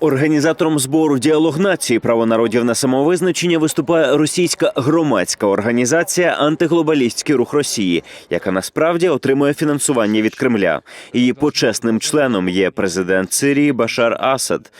Організатором збору діалог нації право народів на самовизначення виступає російська громадська організація Антиглобалістський рух Росії, яка насправді отримує фінансування від Кремля. Її почесним членом є президент Сирії Башар Асад.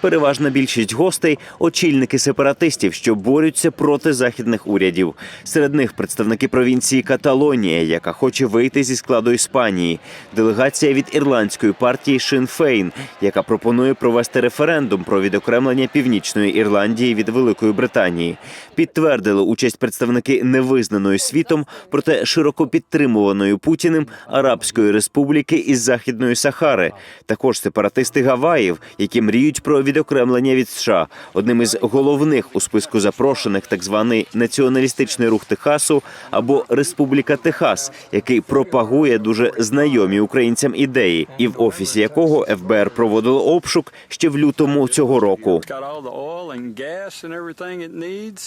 Переважна більшість гостей очільники сепаратистів, що борються проти західних урядів. Серед них представники провінції Каталонія, яка хоче вийти зі складу Іспанії, делегація від ірландської партії Шин Фейн, яка пропонує провести референдум про відокремлення північної Ірландії від Великої Британії. Підтвердили участь представники невизнаної світом, проте широко підтримуваної Путіним Арабської республіки із Західної Сахари. Також сепаратисти Гаваїв, які мріють про відокремлення від США. Одним із головних у списку запрошених так званий націоналістичний рух Техасу або Республіка Техас, який пропагує дуже знайомі українцям ідеї, і в офісі якого ФБР проводило обшук ще в лютому цього року.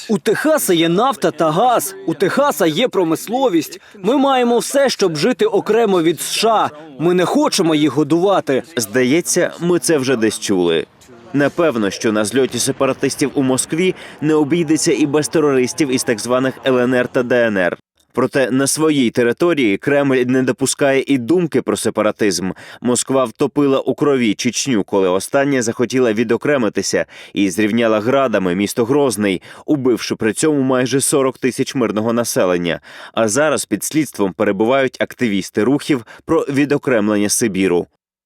У Техаса є нафта та газ. У Техаса є промисловість. Ми маємо все, щоб жити окремо від США. Ми не хочемо їх годувати. Здається, ми це вже десь чули. Напевно, що на зльоті сепаратистів у Москві не обійдеться і без терористів із так званих ЛНР та ДНР. Проте на своїй території Кремль не допускає і думки про сепаратизм. Москва втопила у крові Чечню, коли остання захотіла відокремитися і зрівняла градами місто Грозний, убивши при цьому майже 40 тисяч мирного населення. А зараз під слідством перебувають активісти рухів про відокремлення Сибіру.